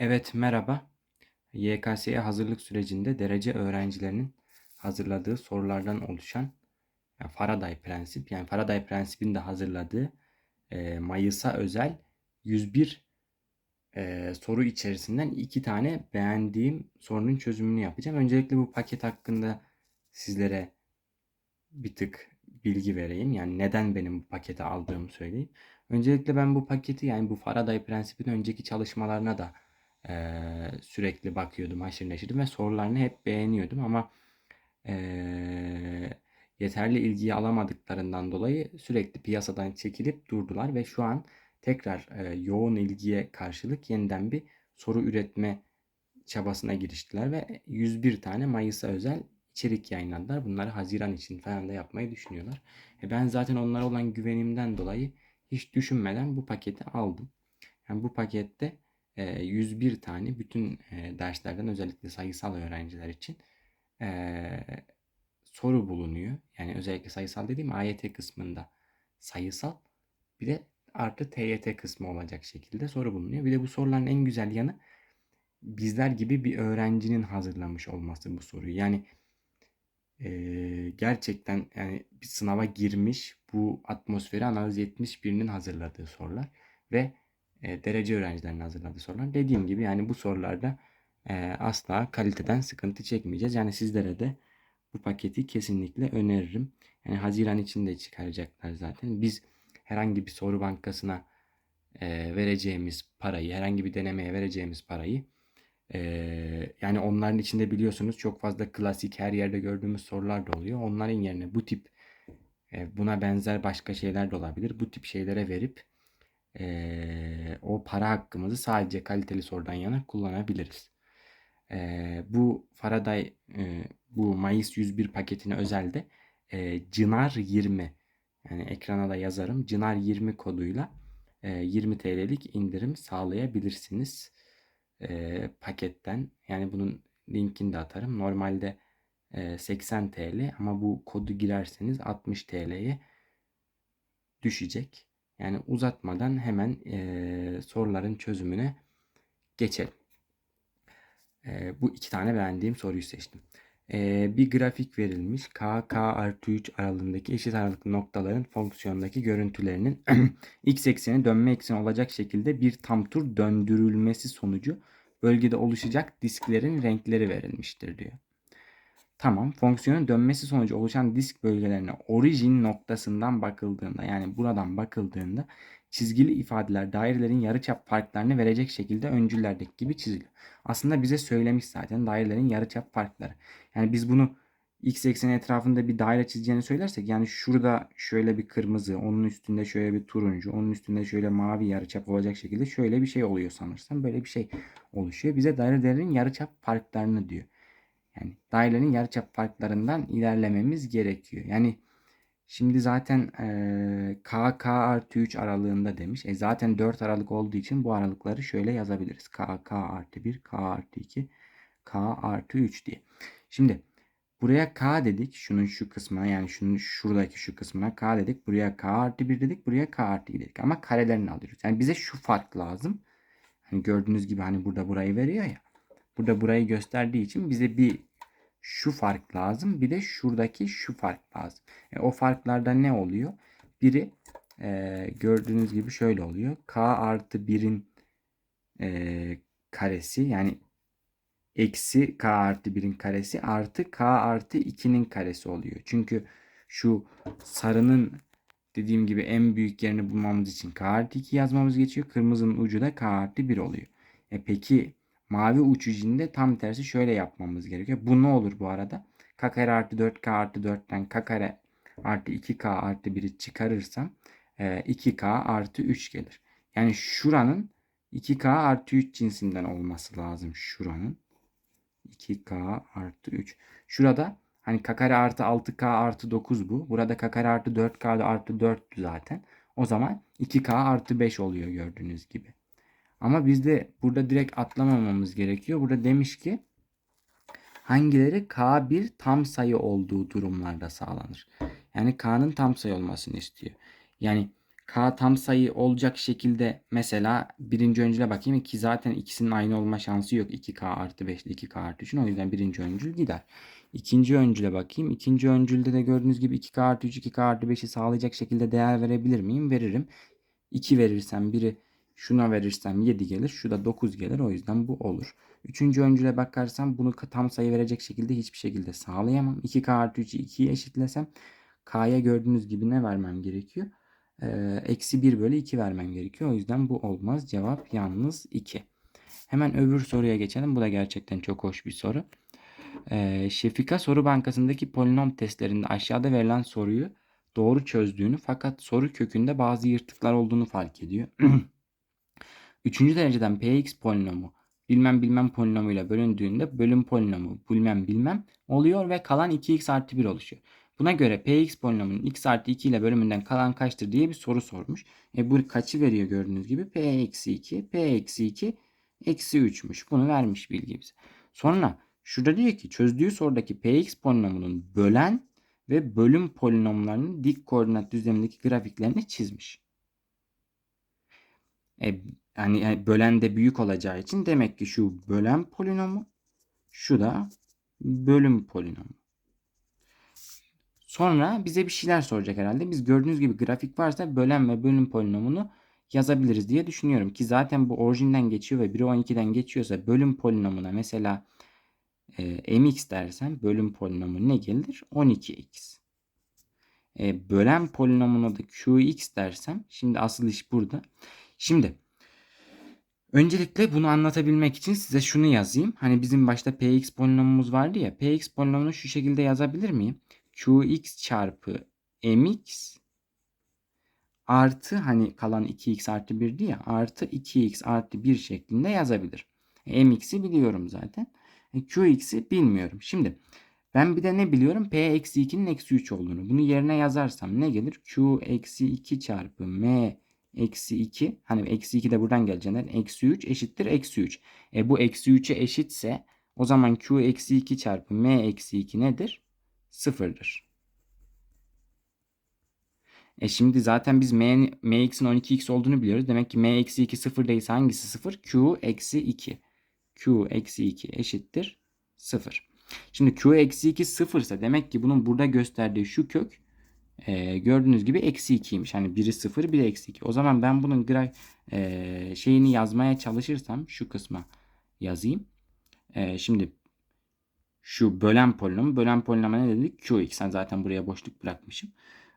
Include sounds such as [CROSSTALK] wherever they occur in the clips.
Evet, merhaba. YKS'ye hazırlık sürecinde derece öğrencilerinin hazırladığı sorulardan oluşan yani Faraday prensip, yani Faraday prensibin de hazırladığı e, Mayıs'a özel 101 e, soru içerisinden iki tane beğendiğim sorunun çözümünü yapacağım. Öncelikle bu paket hakkında sizlere bir tık bilgi vereyim. Yani neden benim bu paketi aldığımı söyleyeyim. Öncelikle ben bu paketi yani bu Faraday prensibinin önceki çalışmalarına da eee, sürekli bakıyordum, haşır neşirdim ve sorularını hep beğeniyordum ama eee, yeterli ilgiyi alamadıklarından dolayı sürekli piyasadan çekilip durdular ve şu an tekrar eee, yoğun ilgiye karşılık yeniden bir soru üretme çabasına giriştiler ve 101 tane Mayıs'a özel içerik yayınladılar. Bunları Haziran için falan da yapmayı düşünüyorlar. E ben zaten onlara olan güvenimden dolayı hiç düşünmeden bu paketi aldım. Yani bu pakette e, 101 tane bütün derslerden özellikle sayısal öğrenciler için soru bulunuyor. Yani özellikle sayısal dediğim AYT kısmında sayısal bir de artı TYT kısmı olacak şekilde soru bulunuyor. Bir de bu soruların en güzel yanı bizler gibi bir öğrencinin hazırlamış olması bu soruyu. Yani e, gerçekten yani bir sınava girmiş bu atmosferi analiz etmiş birinin hazırladığı sorular ve e, derece öğrencilerinin hazırladığı sorular. Dediğim gibi yani bu sorularda e, asla kaliteden sıkıntı çekmeyeceğiz. Yani sizlere de bu paketi kesinlikle öneririm. Yani Haziran içinde çıkaracaklar zaten. Biz herhangi bir soru bankasına e, vereceğimiz parayı, herhangi bir denemeye vereceğimiz parayı ee, yani onların içinde biliyorsunuz çok fazla klasik her yerde gördüğümüz sorular da oluyor. Onların yerine bu tip e, buna benzer başka şeyler de olabilir. Bu tip şeylere verip e, o para hakkımızı sadece kaliteli sorudan yana kullanabiliriz. E, bu Faraday e, bu Mayıs 101 paketine özelde e, Cınar 20 yani ekrana da yazarım. Cınar 20 koduyla e, 20 TL'lik indirim sağlayabilirsiniz e, paketten. Yani bunun linkini de atarım. Normalde e, 80 TL ama bu kodu girerseniz 60 TL'ye düşecek. Yani uzatmadan hemen e, soruların çözümüne geçelim. E, bu iki tane beğendiğim soruyu seçtim. E, bir grafik verilmiş. K, K artı 3 aralığındaki eşit aralıklı noktaların fonksiyondaki görüntülerinin [CLEARS THROAT] x ekseni dönme ekseni olacak şekilde bir tam tur döndürülmesi sonucu bölgede oluşacak disklerin renkleri verilmiştir diyor. Tamam fonksiyonun dönmesi sonucu oluşan disk bölgelerine orijin noktasından bakıldığında yani buradan bakıldığında çizgili ifadeler dairelerin yarıçap farklarını verecek şekilde öncüllerdeki gibi çiziliyor. Aslında bize söylemiş zaten dairelerin yarıçap farkları. Yani biz bunu x ekseni etrafında bir daire çizeceğini söylersek yani şurada şöyle bir kırmızı, onun üstünde şöyle bir turuncu, onun üstünde şöyle mavi yarıçap olacak şekilde şöyle bir şey oluyor sanırsam. Böyle bir şey oluşuyor. Bize dairelerin yarıçap farklarını diyor. Yani dairelerin yarıçap farklarından ilerlememiz gerekiyor. Yani şimdi zaten e, K, K artı 3 aralığında demiş. E zaten 4 aralık olduğu için bu aralıkları şöyle yazabiliriz. K, K artı 1, K artı 2, K artı 3 diye. Şimdi Buraya K dedik. Şunun şu kısmına yani şunun şuradaki şu kısmına K dedik. Buraya K artı 1 dedik. Buraya K artı 2 dedik. Ama karelerini alıyoruz. Yani bize şu fark lazım. Hani gördüğünüz gibi hani burada burayı veriyor ya. Burada burayı gösterdiği için bize bir şu fark lazım. Bir de şuradaki şu fark lazım. E, o farklarda ne oluyor? Biri e, gördüğünüz gibi şöyle oluyor. K artı 1'in e, karesi yani eksi k artı 1'in karesi artı k artı 2'nin karesi oluyor. Çünkü şu sarının dediğim gibi en büyük yerini bulmamız için k artı 2 yazmamız geçiyor. Kırmızının ucu da k artı 1 oluyor. E peki mavi uç ucunda tam tersi şöyle yapmamız gerekiyor. Bu ne olur bu arada? k kare artı 4k artı 4'ten k kare artı 2k artı 1'i çıkarırsam 2k e, artı 3 gelir. Yani şuranın 2k artı 3 cinsinden olması lazım şuranın. 2k artı 3. Şurada hani k kare artı 6k artı 9 bu. Burada k kare artı 4k artı 4 zaten. O zaman 2k artı 5 oluyor gördüğünüz gibi. Ama bizde burada direkt atlamamamız gerekiyor. Burada demiş ki hangileri k1 tam sayı olduğu durumlarda sağlanır. Yani k'nın tam sayı olmasını istiyor. Yani K tam sayı olacak şekilde mesela birinci öncüle bakayım ki zaten ikisinin aynı olma şansı yok. 2K artı 5 ile 2K artı 3'ün o yüzden birinci öncül gider. İkinci öncüle bakayım. İkinci öncülde de gördüğünüz gibi 2K artı 3 2K artı 5'i sağlayacak şekilde değer verebilir miyim? Veririm. 2 verirsem biri şuna verirsem 7 gelir. Şu da 9 gelir. O yüzden bu olur. Üçüncü öncüle bakarsam bunu tam sayı verecek şekilde hiçbir şekilde sağlayamam. 2K artı 3'ü 2'ye eşitlesem K'ya gördüğünüz gibi ne vermem gerekiyor? Ee, eksi 1 bölü 2 vermem gerekiyor. O yüzden bu olmaz. Cevap yalnız 2. Hemen öbür soruya geçelim. Bu da gerçekten çok hoş bir soru. Ee, Şefika soru bankasındaki polinom testlerinde aşağıda verilen soruyu doğru çözdüğünü fakat soru kökünde bazı yırtıklar olduğunu fark ediyor. [CLEARS THROAT] Üçüncü dereceden px polinomu bilmem bilmem polinomuyla bölündüğünde bölüm polinomu bilmem bilmem oluyor ve kalan 2x artı 1 oluşuyor. Buna göre px polinomunun x artı 2 ile bölümünden kalan kaçtır diye bir soru sormuş. E bu kaçı veriyor gördüğünüz gibi? p eksi 2, p eksi 2 eksi 3'müş. Bunu vermiş bilgi bize. Sonra şurada diyor ki çözdüğü sorudaki px polinomunun bölen ve bölüm polinomlarının dik koordinat düzlemindeki grafiklerini çizmiş. E, yani, yani bölen de büyük olacağı için demek ki şu bölen polinomu, şu da bölüm polinomu. Sonra bize bir şeyler soracak herhalde. Biz gördüğünüz gibi grafik varsa bölen ve bölüm polinomunu yazabiliriz diye düşünüyorum. Ki zaten bu orijinden geçiyor ve 1'e 12'den geçiyorsa bölüm polinomuna mesela e, mx dersem bölüm polinomu ne gelir? 12x. E, bölen polinomuna da qx dersem şimdi asıl iş burada. Şimdi öncelikle bunu anlatabilmek için size şunu yazayım. Hani bizim başta px polinomumuz vardı ya. px polinomunu şu şekilde yazabilir miyim? qx çarpı mx artı hani kalan 2x artı 1 diye artı 2x artı 1 şeklinde yazabilir. mx'i biliyorum zaten. E, qx'i bilmiyorum. Şimdi ben bir de ne biliyorum? p eksi 2'nin eksi 3 olduğunu. Bunu yerine yazarsam ne gelir? q eksi 2 çarpı m eksi 2. Hani eksi 2 de buradan geleceğinden eksi 3 eşittir eksi 3. E bu eksi 3'e eşitse o zaman q eksi 2 çarpı m eksi 2 nedir? Sıfırdır. E şimdi zaten biz m, mx'in 12x olduğunu biliyoruz. Demek ki m eksi 2 sıfır değilse hangisi sıfır? q eksi 2. q eksi 2 eşittir 0. Şimdi q eksi 2 0 ise demek ki bunun burada gösterdiği şu kök e, gördüğünüz gibi eksi 2'ymiş. Hani biri 0 biri eksi 2. O zaman ben bunun gra e, şeyini yazmaya çalışırsam şu kısma yazayım. E, şimdi şu bölen polinom. Bölen polinoma ne dedik? Qx. Sen zaten buraya boşluk bırakmışım.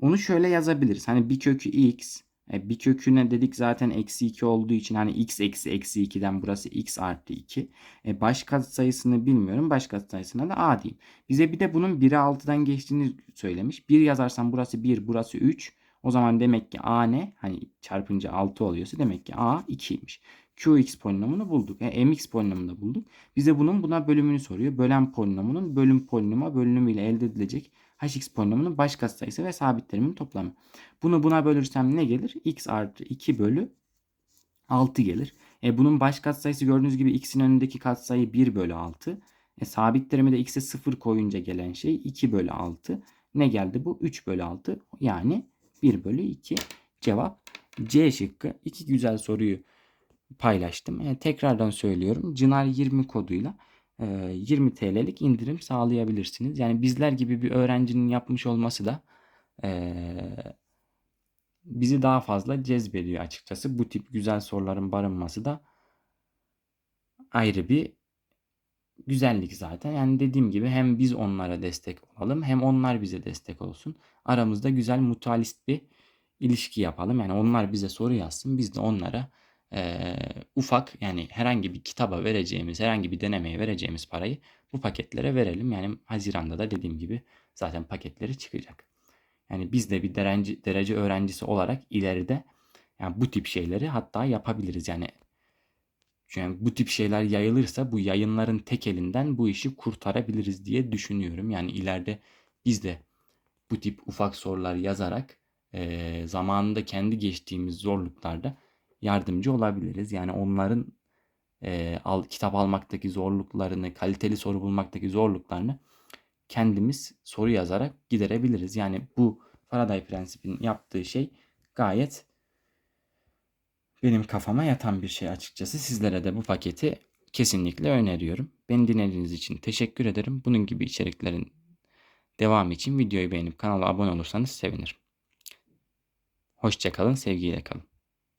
Onu şöyle yazabiliriz. Hani bir kökü x. E, bir köküne dedik zaten eksi 2 olduğu için hani x eksi eksi 2'den burası x artı 2. E, baş sayısını bilmiyorum. Baş sayısına da a diyeyim. Bize bir de bunun 1'e 6'dan geçtiğini söylemiş. 1 yazarsam burası 1 burası 3. O zaman demek ki a ne? Hani çarpınca 6 oluyorsa demek ki a 2'ymiş. Qx polinomunu bulduk. Yani e, mx polinomunu da bulduk. Bize bunun buna bölümünü soruyor. Bölen polinomunun bölüm polinoma bölünümüyle elde edilecek hx polinomunun baş katsayısı ve sabitlerimin toplamı. Bunu buna bölürsem ne gelir? x artı 2 bölü 6 gelir. E, bunun baş katsayısı gördüğünüz gibi x'in önündeki katsayı 1 bölü 6. E, sabitlerimi de x'e 0 koyunca gelen şey 2 bölü 6. Ne geldi bu? 3 bölü 6. Yani 1 bölü 2. Cevap C şıkkı. İki güzel soruyu paylaştım. E, tekrardan söylüyorum. Cınar 20 koduyla 20 e, TL'lik indirim sağlayabilirsiniz. Yani bizler gibi bir öğrencinin yapmış olması da bizi daha fazla cezbediyor açıkçası. Bu tip güzel soruların barınması da ayrı bir güzellik zaten. Yani dediğim gibi hem biz onlara destek olalım hem onlar bize destek olsun. Aramızda güzel mutualist bir ilişki yapalım. Yani onlar bize soru yazsın biz de onlara e, ufak yani herhangi bir kitaba vereceğimiz, herhangi bir denemeye vereceğimiz parayı bu paketlere verelim. Yani Haziran'da da dediğim gibi zaten paketleri çıkacak. Yani biz de bir derece, derece öğrencisi olarak ileride yani bu tip şeyleri hatta yapabiliriz. Yani çünkü bu tip şeyler yayılırsa bu yayınların tek elinden bu işi kurtarabiliriz diye düşünüyorum. Yani ileride biz de bu tip ufak sorular yazarak e, zamanında kendi geçtiğimiz zorluklarda yardımcı olabiliriz. Yani onların e, al, kitap almaktaki zorluklarını, kaliteli soru bulmaktaki zorluklarını kendimiz soru yazarak giderebiliriz. Yani bu Faraday prensibinin yaptığı şey gayet benim kafama yatan bir şey açıkçası. Sizlere de bu paketi kesinlikle öneriyorum. Beni dinlediğiniz için teşekkür ederim. Bunun gibi içeriklerin devamı için videoyu beğenip kanala abone olursanız sevinirim. Hoşçakalın, sevgiyle kalın.